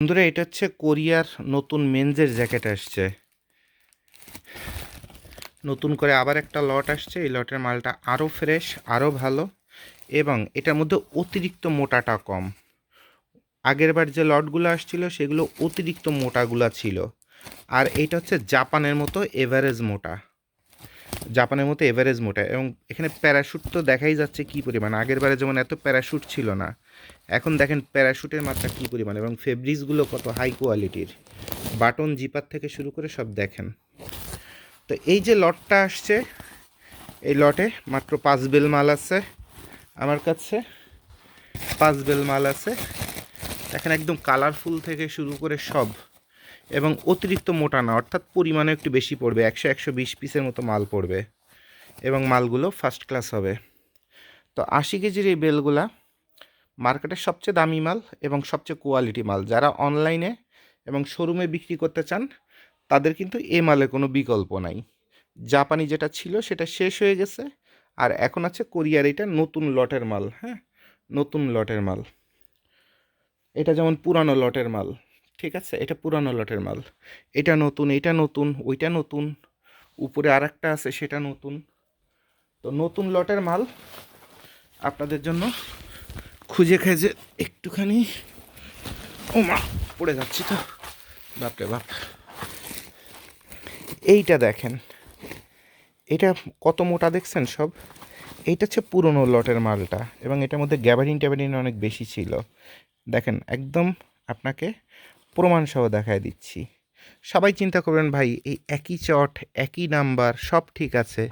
বন্ধুরা, এটা হচ্ছে কোরিয়ার নতুন মেনজের জ্যাকেট আসছে। নতুন করে আবার একটা লট আসছে। এই লটের মালটা আরও ফ্রেশ, আরও ভালো এবং এটার মধ্যে অতিরিক্ত মোটাটা কম। আগেরবার যে লটগুলো আসছিল, সেগুলো অতিরিক্ত মোটাগুলো ছিল। আর এইটা হচ্ছে জাপানের মতো এভারেজ মোটা। জাপানের মতো এভারেজ মোটা এবং এখানে প্যারাশুট তো দেখাই যাচ্ছে কী পরিমাণ। আগের বারে যেমন এত প্যারাশুট ছিল না এখন দেখেন প্যারাশুটের মাত্রা কী পরিমাণ এবং ফেব্রিক্সগুলো কত হাই কোয়ালিটির বাটন জিপার থেকে শুরু করে সব দেখেন। তো এই যে লটটা আসছে, এই লটে মাত্র পাঁচ বেল মাল আছে আমার কাছে। পাঁচ বেল মাল আছে। দেখেন একদম কালারফুল থেকে শুরু করে সব। এবং অতিরিক্ত মোটা না, অর্থাৎ পরিমাণে একটু বেশি পড়বে, একশো একশো বিশ পিসের মতো মাল পড়বে। এবং মালগুলো ফার্স্ট ক্লাস হবে। তো আশি কেজির এই বেলগুলা মার্কেটের সবচেয়ে দামি মাল এবং সবচেয়ে কোয়ালিটি মাল। যারা অনলাইনে এবং শোরুমে বিক্রি করতে চান, তাদের কিন্তু এ মালের কোনো বিকল্প নাই। জাপানি যেটা ছিল, সেটা শেষ হয়ে গেছে। আর এখন আছে কোরিয়ার এটা নতুন লটের মাল হ্যাঁ? নতুন লটের মাল। এটা যেমন পুরানো লটের মাল, ঠিক আছে? এটা পুরানো লটের মাল। এটা নতুন এটা নতুন, ওইটা নতুন, উপরে আর একটা আছে, সেটা নতুন। তো নতুন লটের মাল আপনাদের জন্য খুঁজে খেজে একটুখানি। ও মা, পড়ে যাচ্ছি তো। বাপরে বাপ। এইটা দেখেন। এটা কত মোটা দেখছেন সব? এইটা হচ্ছে পুরনো লটের মালটা এবং এটার মধ্যে গ্যাবারিন ট্যাবারিন অনেক বেশি ছিল। দেখেন, একদম আপনাকে প্রমাণ সহ দেখায় দিচ্ছি। সবাই চিন্তা করবেন, ভাই, এই একই চট, একই নাম্বার, সব ঠিক আছে।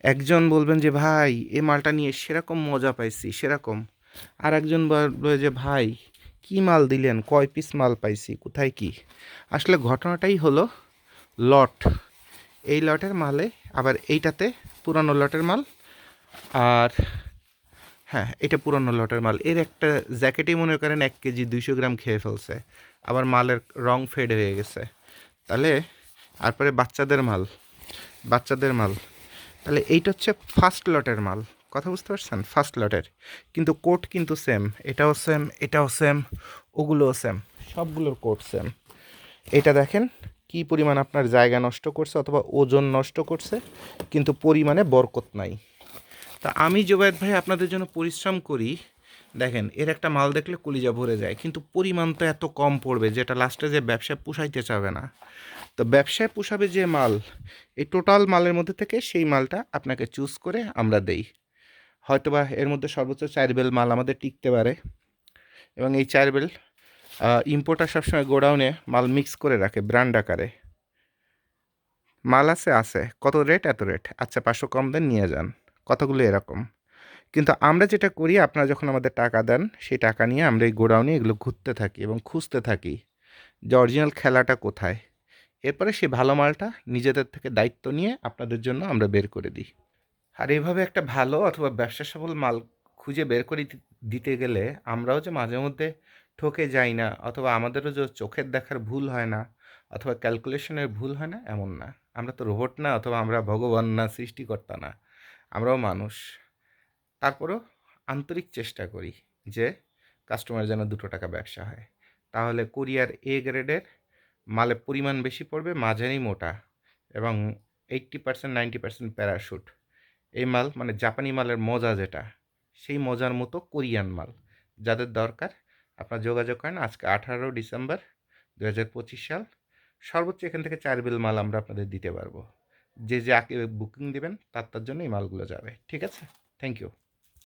একজন বলবেন যে, ভাই এই মালটা নিয়ে সেরকম মজা পাইছি, সেরকম। আর একজন বলবে যে, ভাই, কি মাল দিলেন? কয় পিস মাল পাইছি? কোথায় কি? আসলে ঘটনাটাই হলো লট। এই লটের মালে, আবার এইটাতে পুরানো লটের মাল আর হ্যাঁ এটা পুরানো লটের মাল। এর একটা জ্যাকেটই মনে করেন এক কেজি দুইশো গ্রাম খেয়ে ফেলছে। আবার মালের রং ফেড হয়ে গেছে। তাহলে, তারপরে বাচ্চাদের মাল বাচ্চাদের মাল। তাহলে এইটা হচ্ছে ফার্স্ট লটের মাল। কথা বুঝতে পারছেন? ফার্স্ট লটের কিন্তু কোট কিন্তু সেম এটাও সেম এটাও সেম ওগুলোও সেম সবগুলোর কোট সেম এটা দেখেন, কি পরিমাণ আপনার জায়গা নষ্ট করছে অথবা ওজন নষ্ট করছে, কিন্তু পরিমাণে বরকত নাই। তা আমি জোবায়দ ভাই আপনাদের জন্য পরিশ্রম করি। দেখেন, এর একটা মাল দেখলে কলিজা ভরে যায়, কিন্তু পরিমাণ তো এত কম পড়বে, যেটা লাস্টে যে ব্যবসায় পুষাইতে চাবে না। তো ব্যবসায় পুষাবে যে মাল, এই টোটাল মালের মধ্যে থেকে সেই মালটা আপনাকে চুজ করে আমরা দেই। হয়তোবা এর মধ্যে সর্বোচ্চ চার বেল মাল আমাদের টিকতে পারে। এবং এই চার বেল ইম্পোর্টার সবসময় গোডাউনে মাল মিক্স করে রাখে ব্র্যান্ড আকারে। মাল আছে আছে। কত রেট এত রেট আচ্ছা পাঁচশো কম দেন, নিয়ে যান। কতগুলো এরকম? কিন্তু আমরা যেটা করি, আপনারা যখন আমাদের টাকা দেন, সেই টাকা নিয়ে আমরা এই গোডাউনে এগুলো ঘুরতে থাকি এবং খুঁজতে থাকি যে অরিজিনাল খেলাটা কোথায়। এরপরে সেই ভালো মালটা নিজেদের থেকে দায়িত্ব নিয়ে আপনাদের জন্য আমরা বের করে দিই। আর এভাবে একটা ভালো অথবা ব্যবসা সফল মাল খুঁজে বের করে দিতে গেলে আমরাও যে মাঝে মধ্যে ঠকে যাই না অথবা আমাদেরও যে চোখের দেখার ভুল হয় না অথবা ক্যালকুলেশনের ভুল হয় না, এমন না। আমরা তো রোবট না অথবা আমরা ভগবান না, সৃষ্টিকর্তা না। আমরাও মানুষ। তারপরও আন্তরিক চেষ্টা করি যে কাস্টমার যেন দুটো টাকা ব্যবসা হয়। তাহলে কোরিয়ার এ গ্রেডের মালের পরিমাণ বেশি পড়বে, মাঝারি মোটা এবং eighty percent ninety percent parachute এই মাল মানে জাপানি মালের মজা যেটা, সেই মজার মতো কোরিয়ান মাল। যাদের দরকার, আপনার যোগাযোগ করেন আজকে আঠারো ডিসেম্বর দু হাজার পঁচিশ সাল। সর্বোচ্চ এখান থেকে চার বিল মাল আমরা আপনাদের দিতে পারব। যে যে আগে বুকিং দেবেন, তার তার জন্য এই মালগুলো যাবে। ঠিক আছে? Thank you